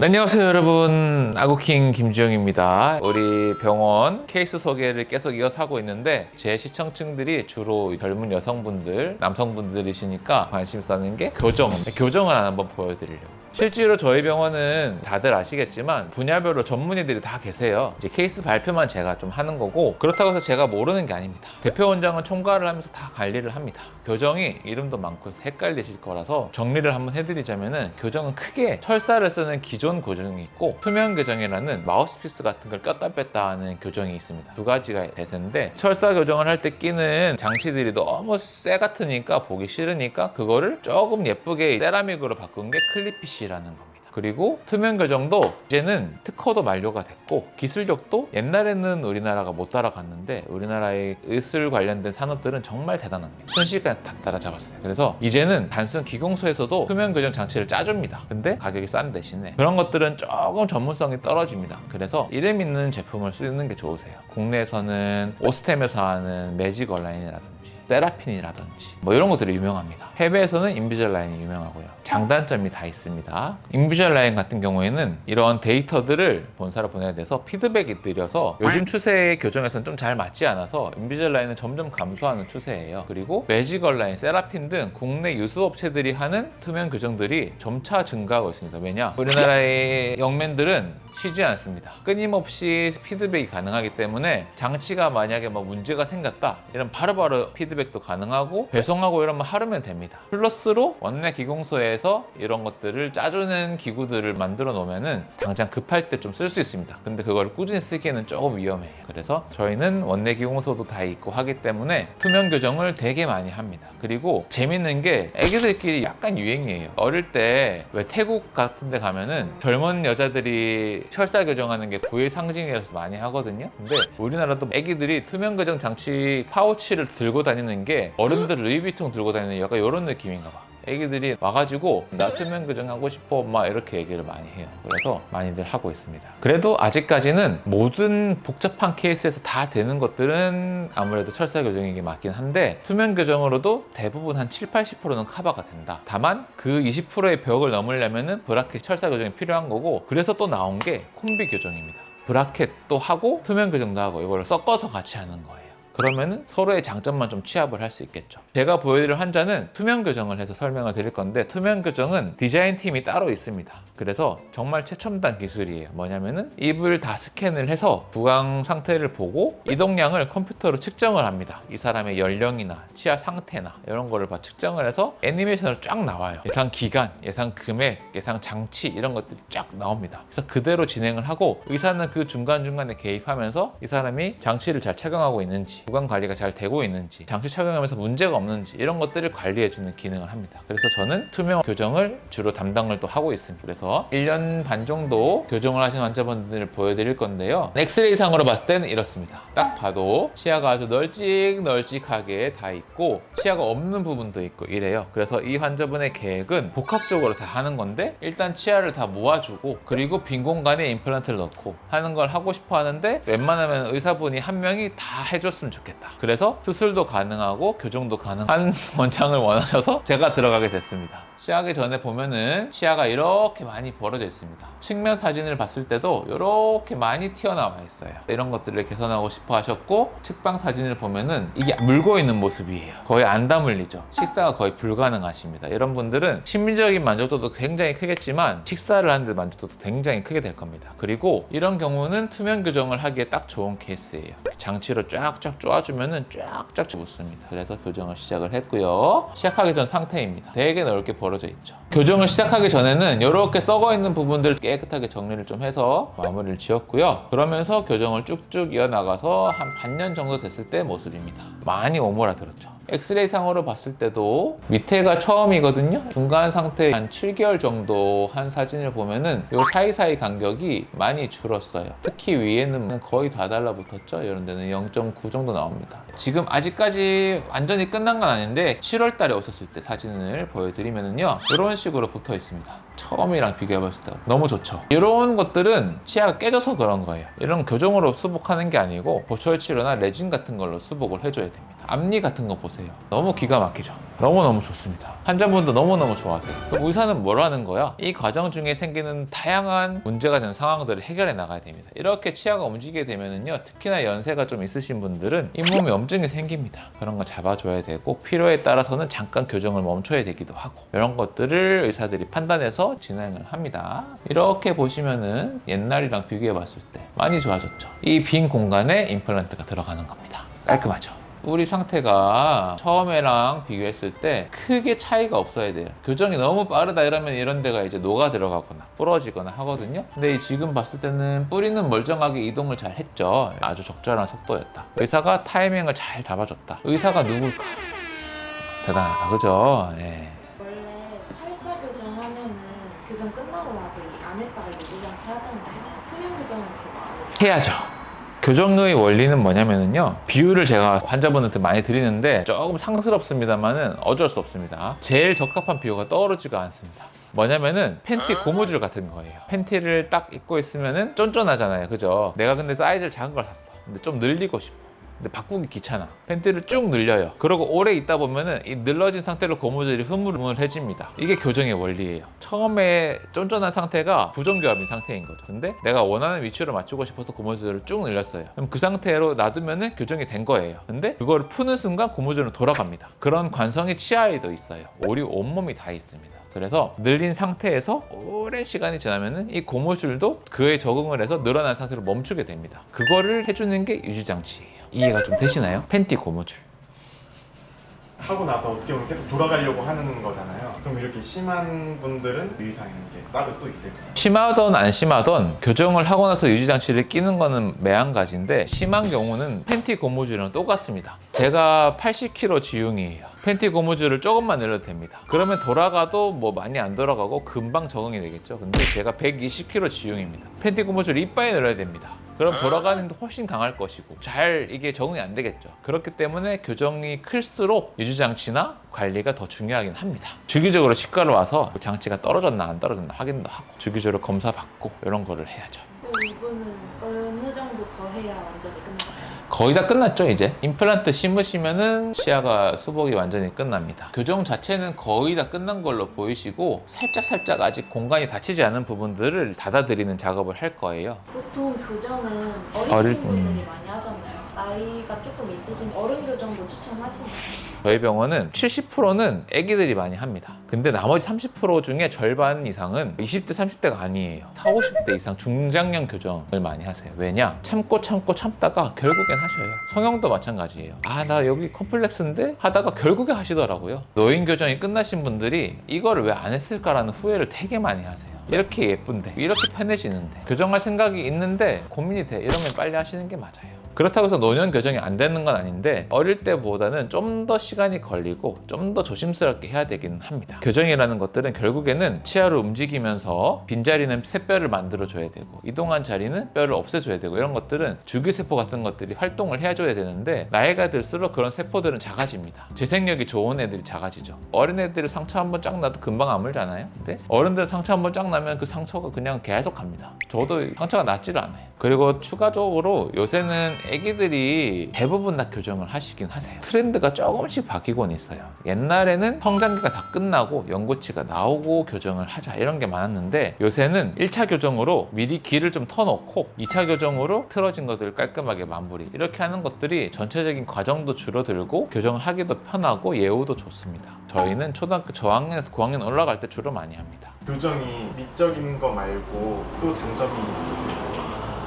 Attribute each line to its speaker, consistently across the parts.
Speaker 1: 네, 안녕하세요 여러분. 아구킹 김지영입니다. 우리 병원 케이스 소개를 계속 이어서 하고 있는데 제 시청층들이 주로 젊은 여성분들 남성분들이시니까 관심 있는 게 교정. 교정을 한번 보여드리려고. 실제로 저희 병원은 다들 아시겠지만 분야별로 전문의들이 다 계세요. 이제 케이스 발표만 제가 좀 하는 거고 그렇다고 해서 제가 모르는 게 아닙니다. 대표 원장은 총괄을 하면서 다 관리를 합니다. 교정이 이름도 많고 헷갈리실 거라서 정리를 한번 해드리자면은 교정은 크게 철사를 쓰는 기존 교정이 있고 투명 교정이라는 마우스피스 같은 걸 꼈다 뺐다 하는 교정이 있습니다. 두 가지가 대세인데 철사 교정을 할 때 끼는 장치들이 너무 쎄 같으니까 보기 싫으니까 그거를 조금 예쁘게 세라믹으로 바꾼 게 클리피시라는 겁니다. 그리고 투명 교정도 이제는 특허도 만료가 됐고 기술력도 옛날에는 우리나라가 못 따라갔는데 우리나라의 의술 관련된 산업들은 정말 대단합니다. 순식간에 다 따라잡았어요. 그래서 이제는 단순 기공소에서도 투명 교정 장치를 짜줍니다. 근데 가격이 싼 대신에 그런 것들은 조금 전문성이 떨어집니다. 그래서 이름 있는 제품을 쓰는 게 좋으세요. 국내에서는 오스템에서 하는 매직 얼라인이라든지 세라핀이라든지 뭐 이런 것들이 유명합니다. 해외에서는 인비젤 라인이 유명하고요. 장단점이 다 있습니다. 인비젤 라인 같은 경우에는 이런 데이터들을 본사로 보내야 돼서 피드백이 느려서 요즘 추세의 교정에서는 좀 잘 맞지 않아서 인비젤 라인은 점점 감소하는 추세예요. 그리고 매직얼 라인, 세라핀 등 국내 유수 업체들이 하는 투명 교정들이 점차 증가하고 있습니다. 왜냐? 우리나라의 영맨들은 쉬지 않습니다. 끊임없이 피드백이 가능하기 때문에 장치가 만약에 뭐 문제가 생겼다 이런 바로 바로 피드백도 가능하고 배송하고 이러면 하루면 됩니다. 플러스로 원내 기공소에서 이런 것들을 짜주는 기구들을 만들어 놓으면은 당장 급할 때 좀 쓸 수 있습니다. 근데 그걸 꾸준히 쓰기에는 조금 위험해요. 그래서 저희는 원내 기공소도 다 있고 하기 때문에 투명 교정을 되게 많이 합니다. 그리고 재밌는 게 애기들끼리 약간 유행이에요. 어릴 때 왜 태국 같은 데 가면은 젊은 여자들이 철사 교정하는 게 부의 상징이라서 많이 하거든요. 근데 우리나라도 애기들이 투명 교정 장치 파우치를 들고 다니는 게 어른들 루이비통 들고 다니는 약간 이런 느낌인가 봐. 애기들이 와가지고 나 투명 교정하고 싶어 막 이렇게 얘기를 많이 해요. 그래서 많이들 하고 있습니다. 그래도 아직까지는 모든 복잡한 케이스에서 다 되는 것들은 아무래도 철사 교정이 맞긴 한데 투명 교정으로도 대부분 한 7, 80%는 커버가 된다. 다만 그 20%의 벽을 넘으려면은 브라켓 철사 교정이 필요한 거고 그래서 또 나온 게 콤비 교정입니다. 브라켓도 하고 투명 교정도 하고 이걸 섞어서 같이 하는 거예요. 그러면은 서로의 장점만 좀 취합을 할 수 있겠죠. 제가 보여드릴 환자는 투명 교정을 해서 설명을 드릴 건데 투명 교정은 디자인 팀이 따로 있습니다. 그래서 정말 최첨단 기술이에요. 뭐냐면은 입을 다 스캔을 해서 부강 상태를 보고 이동량을 컴퓨터로 측정을 합니다. 이 사람의 연령이나 치아 상태나 이런 거를 봐 측정을 해서 애니메이션으로 쫙 나와요. 예상 기간, 예상 금액, 예상 장치 이런 것들이 쫙 나옵니다. 그래서 그대로 진행을 하고 의사는 그 중간중간에 개입하면서 이 사람이 장치를 잘 착용하고 있는지 구강 관리가 잘 되고 있는지 장치 착용하면서 문제가 없는지 이런 것들을 관리해주는 기능을 합니다. 그래서 저는 투명 교정을 주로 담당을 또 하고 있습니다. 그래서 1년 반 정도 교정을 하신 환자분들을 보여드릴 건데요. 엑스레이 상으로 봤을 때는 이렇습니다. 딱 봐도 치아가 아주 널찍널찍하게 다 있고 치아가 없는 부분도 있고 이래요. 그래서 이 환자분의 계획은 복합적으로 다 하는 건데 일단 치아를 다 모아주고 그리고 빈 공간에 임플란트를 넣고 하는 걸 하고 싶어 하는데 웬만하면 의사분이 한 명이 다 해줬으면 좋겠 다. 그래서 수술도 가능하고 교정도 가능한 원장을 원하셔서 제가 들어가게 됐습니다. 시작하기 전에 보면은 치아가 이렇게 많이 벌어져 있습니다. 측면 사진을 봤을 때도 이렇게 많이 튀어나와 있어요. 이런 것들을 개선하고 싶어 하셨고 측방 사진을 보면은 이게 물고 있는 모습이에요. 거의 안 다물리죠. 식사가 거의 불가능하십니다. 이런 분들은 심리적인 만족도도 굉장히 크겠지만 식사를 하는데 만족도도 굉장히 크게 될 겁니다. 그리고 이런 경우는 투명 교정을 하기에 딱 좋은 케이스예요. 장치로 쫙쫙 쪼아주면은 쫙쫙 붙습니다. 그래서 교정을 시작을 했고요. 시작하기 전 상태입니다. 되게 넓게 벌어져 있죠. 교정을 시작하기 전에는 이렇게 썩어 있는 부분들 깨끗하게 정리를 좀 해서 마무리를 지었고요. 그러면서 교정을 쭉쭉 이어나가서 한 반년 정도 됐을 때 모습입니다. 많이 오므라들었죠. 엑스레이 상으로 봤을 때도 밑에가 처음이거든요. 중간 상태 한 7개월 정도 한 사진을 보면은 요 사이사이 간격이 많이 줄었어요. 특히 위에는 거의 다 달라붙었죠. 이런 데는 0.9 정도 나옵니다. 지금 아직까지 완전히 끝난 건 아닌데 7월 달에 오셨을 때 사진을 보여드리면은요. 이런 식으로 붙어 있습니다. 처음이랑 비교해봤을 때 너무 좋죠. 이런 것들은 치아가 깨져서 그런 거예요. 이런 교정으로 수복하는 게 아니고 보철 치료나 레진 같은 걸로 수복을 해줘야 됩니다. 앞니 같은 거 보세요. 너무 기가 막히죠. 너무너무 좋습니다. 환자분도 너무너무 좋아하세요. 그럼 의사는 뭘 하는 거야? 이 과정 중에 생기는 다양한 문제가 되는 상황들을 해결해 나가야 됩니다. 이렇게 치아가 움직이게 되면은요, 특히나 연세가 좀 있으신 분들은 잇몸에 염증이 생깁니다. 그런 거 잡아줘야 되고, 필요에 따라서는 잠깐 교정을 멈춰야 되기도 하고, 이런 것들을 의사들이 판단해서 진행을 합니다. 이렇게 보시면은 옛날이랑 비교해 봤을 때 많이 좋아졌죠. 이 빈 공간에 임플란트가 들어가는 겁니다. 깔끔하죠. 뿌리 상태가 처음에랑 비교했을 때 크게 차이가 없어야 돼요. 교정이 너무 빠르다 이러면 이런 데가 이제 녹아 들어가거나 부러지거나 하거든요. 근데 이 지금 봤을 때는 뿌리는 멀쩡하게 이동을 잘 했죠. 아주 적절한 속도였다. 의사가 타이밍을 잘 잡아줬다. 의사가 누굴까? 대단하다. 그죠? 예.
Speaker 2: 원래 찰사 교정하면은 교정 끝나고 나서 이 안에다가 유지장치 하잖아요. 수면 교정은 되게 안
Speaker 1: 해야죠. 교정의 원리는 뭐냐면요. 비율을 제가 환자분한테 많이 드리는데 조금 상스럽습니다만은 어쩔 수 없습니다. 제일 적합한 비율가 떠오르지가 않습니다. 뭐냐면은 팬티 고무줄 같은 거예요. 팬티를 딱 입고 있으면은 쫀쫀하잖아요. 그죠? 내가 근데 사이즈를 작은 걸 샀어. 근데 좀 늘리고 싶어. 근데 바꾸기 귀찮아. 팬티를 쭉 늘려요. 그러고 오래 있다 보면은 이 늘러진 상태로 고무줄이 흐물흐물해집니다. 이게 교정의 원리예요. 처음에 쫀쫀한 상태가 부정교합인 상태인 거죠. 근데 내가 원하는 위치로 맞추고 싶어서 고무줄을 쭉 늘렸어요. 그럼 그 상태로 놔두면은 교정이 된 거예요. 근데 그걸 푸는 순간 고무줄은 돌아갑니다. 그런 관성이 치아에도 있어요. 우리 온몸이 다 있습니다. 그래서 늘린 상태에서 오랜 시간이 지나면은 이 고무줄도 그에 적응을 해서 늘어난 상태로 멈추게 됩니다. 그거를 해주는 게 유지장치예요. 이해가 좀 되시나요? 팬티 고무줄.
Speaker 3: 하고 나서 어떻게 보면 계속 돌아가려고 하는 거잖아요. 그럼 이렇게 심한 분들은 유의사항이 게 따로 또 있을까요?
Speaker 1: 심하던 안 심하던 교정을 하고 나서 유지장치를 끼는 거는 매한가지인데 심한 경우는 팬티 고무줄이랑 똑같습니다. 제가 80kg 지흉이에요. 팬티 고무줄을 조금만 늘려도 됩니다. 그러면 돌아가도 뭐 많이 안 돌아가고 금방 적응이 되겠죠. 근데 제가 120kg 지흉입니다. 팬티 고무줄 이빨에 늘려야 됩니다. 그럼 돌아가는 힘도 훨씬 강할 것이고 잘 이게 적응이 안 되겠죠. 그렇기 때문에 교정이 클수록 유지장치나 관리가 더 중요하긴 합니다. 주기적으로 치과를 와서 장치가 떨어졌나 안 떨어졌나 확인도 하고 주기적으로 검사 받고 이런 거를 해야죠.
Speaker 2: 이분은 어느 정도 더 해야 완전히 끝나요?
Speaker 1: 거의 다 끝났죠 이제 임플란트 심으시면은 치아가 수복이 완전히 끝납니다 교정 자체는 거의 다 끝난 걸로 보이시고 살짝 살짝 아직 공간이 닫히지 않은 부분들을 닫아드리는 작업을 할 거예요
Speaker 2: 보통 교정은 어린
Speaker 1: 어릴-
Speaker 2: 친구들이
Speaker 1: 음.
Speaker 2: 많이 하잖아요. 나이가 조금 있으신 어른 교정도 추천하시나요?
Speaker 1: 저희 병원은 70%는 아기들이 많이 합니다. 근데 나머지 30% 중에 절반 이상은 20대, 30대가 아니에요. 4, 50대 이상 중장년 교정을 많이 하세요. 왜냐? 참고 참고 참다가 결국엔 하셔요. 성형도 마찬가지예요. 아, 나 여기 컴플렉스인데? 하다가 결국에 하시더라고요. 노인 교정이 끝나신 분들이 이거를 왜안 했을까라는 후회를 되게 많이 하세요. 이렇게 예쁜데, 이렇게 편해지는데, 교정할 생각이 있는데 고민이 돼. 이러면 빨리 하시는 게 맞아요. 그렇다고 해서 노년 교정이 안 되는 건 아닌데 어릴 때보다는 좀 더 시간이 걸리고 좀 더 조심스럽게 해야 되기는 합니다. 교정이라는 것들은 결국에는 치아를 움직이면서 빈자리는 새 뼈를 만들어 줘야 되고 이동한 자리는 뼈를 없애줘야 되고 이런 것들은 줄기세포 같은 것들이 활동을 해줘야 되는데 나이가 들수록 그런 세포들은 작아집니다. 재생력이 좋은 애들이 작아지죠. 어린 애들이 상처 한번 쫙 나도 금방 아물잖아요. 근데 어른들 상처 한번 쫙 나면 그 상처가 그냥 계속 갑니다. 저도 상처가 낫지를 않아요. 그리고 추가적으로 요새는 애기들이 대부분 다 교정을 하시긴 하세요. 트렌드가 조금씩 바뀌곤 있어요. 옛날에는 성장기가 다 끝나고 연고치가 나오고 교정을 하자 이런 게 많았는데 요새는 1차 교정으로 미리 기를 좀 터놓고 2차 교정으로 틀어진 것들을 깔끔하게 마무리 이렇게 하는 것들이 전체적인 과정도 줄어들고 교정을 하기도 편하고 예후도 좋습니다. 저희는 초등학교 저학년에서 9학년 올라갈 때 주로 많이 합니다.
Speaker 3: 교정이 미적인 거 말고 또 장점이 있을까요?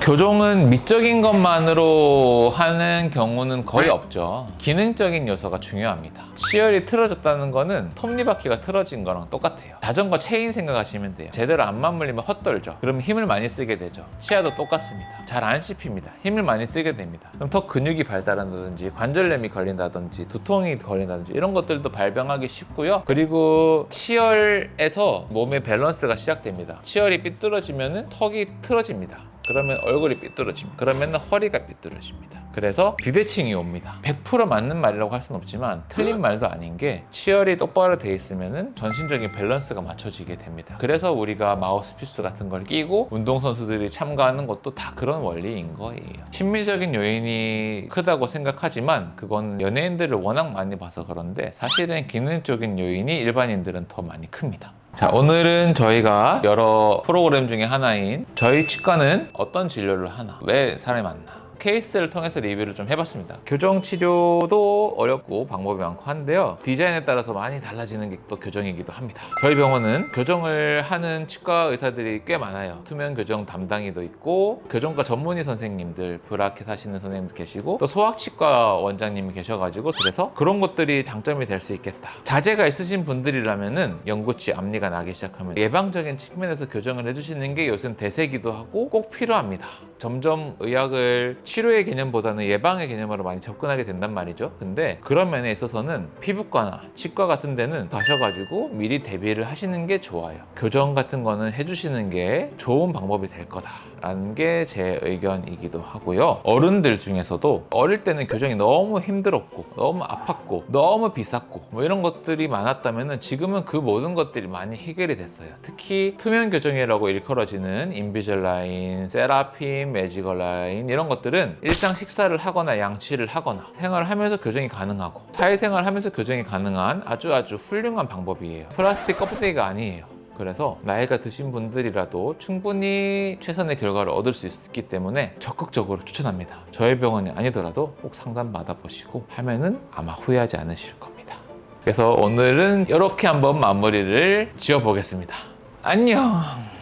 Speaker 1: 교정은 미적인 것만으로 하는 경우는 거의 없죠. 기능적인 요소가 중요합니다. 치열이 틀어졌다는 거는 톱니바퀴가 틀어진 거랑 똑같아요. 자전거 체인 생각하시면 돼요. 제대로 안 맞물리면 헛돌죠. 그럼 힘을 많이 쓰게 되죠. 치아도 똑같습니다. 잘 안 씹힙니다. 힘을 많이 쓰게 됩니다. 그럼 더 근육이 발달한다든지 관절염이 걸린다든지 두통이 걸린다든지 이런 것들도 발병하기 쉽고요. 그리고 치열에서 몸의 밸런스가 시작됩니다. 치열이 삐뚤어지면 턱이 틀어집니다. 그러면 얼굴이 삐뚤어집니다. 그러면 허리가 삐뚤어집니다. 그래서 비대칭이 옵니다. 100% 맞는 말이라고 할 수는 없지만 틀린 말도 아닌 게 치열이 똑바로 돼 있으면은 전신적인 밸런스가 맞춰지게 됩니다. 그래서 우리가 마우스피스 같은 걸 끼고 운동선수들이 참가하는 것도 다 그런 원리인 거예요. 심미적인 요인이 크다고 생각하지만 그건 연예인들을 워낙 많이 봐서 그런데 사실은 기능적인 요인이 일반인들은 더 많이 큽니다. 자, 오늘은 저희가 여러 프로그램 중에 하나인 저희 치과는 어떤 진료를 하나, 왜 사람이 많나. 케이스를 통해서 리뷰를 좀 해봤습니다. 교정 치료도 어렵고 방법이 많고 한데요. 디자인에 따라서 많이 달라지는 게 또 교정이기도 합니다. 저희 병원은 교정을 하는 치과 의사들이 꽤 많아요. 투명 교정 담당이도 있고 교정과 전문의 선생님들, 브라켓 하시는 선생님도 계시고 또 소아치과 원장님이 계셔가지고 그래서 그런 것들이 장점이 될 수 있겠다. 자제가 있으신 분들이라면은 연구치 앞니가 나기 시작하면 예방적인 측면에서 교정을 해주시는 게 요즘 대세기도 하고 꼭 필요합니다. 점점 의학을 치료의 개념보다는 예방의 개념으로 많이 접근하게 된단 말이죠. 근데 그런 면에 있어서는 피부과나 치과 같은 데는 가셔가지고 미리 대비를 하시는 게 좋아요. 교정 같은 거는 해주시는 게 좋은 방법이 될 거다라는 게 제 의견이기도 하고요. 어른들 중에서도 어릴 때는 교정이 너무 힘들었고 너무 아팠고 너무 비쌌고 뭐 이런 것들이 많았다면 지금은 그 모든 것들이 많이 해결이 됐어요. 특히 투명 교정이라고 일컬어지는 인비절라인, 세라핌, 매지컬 라인 이런 것들은 일상 식사를 하거나 양치를 하거나 생활을 하면서 교정이 가능하고 사회생활을 하면서 교정이 가능한 아주 아주 훌륭한 방법이에요. 플라스틱 껍데기가 아니에요. 그래서 나이가 드신 분들이라도 충분히 최선의 결과를 얻을 수 있기 때문에 적극적으로 추천합니다. 저희 병원이 아니더라도 꼭 상담 받아보시고 하면은 아마 후회하지 않으실 겁니다. 그래서 오늘은 이렇게 한번 마무리를 지어보겠습니다. 안녕!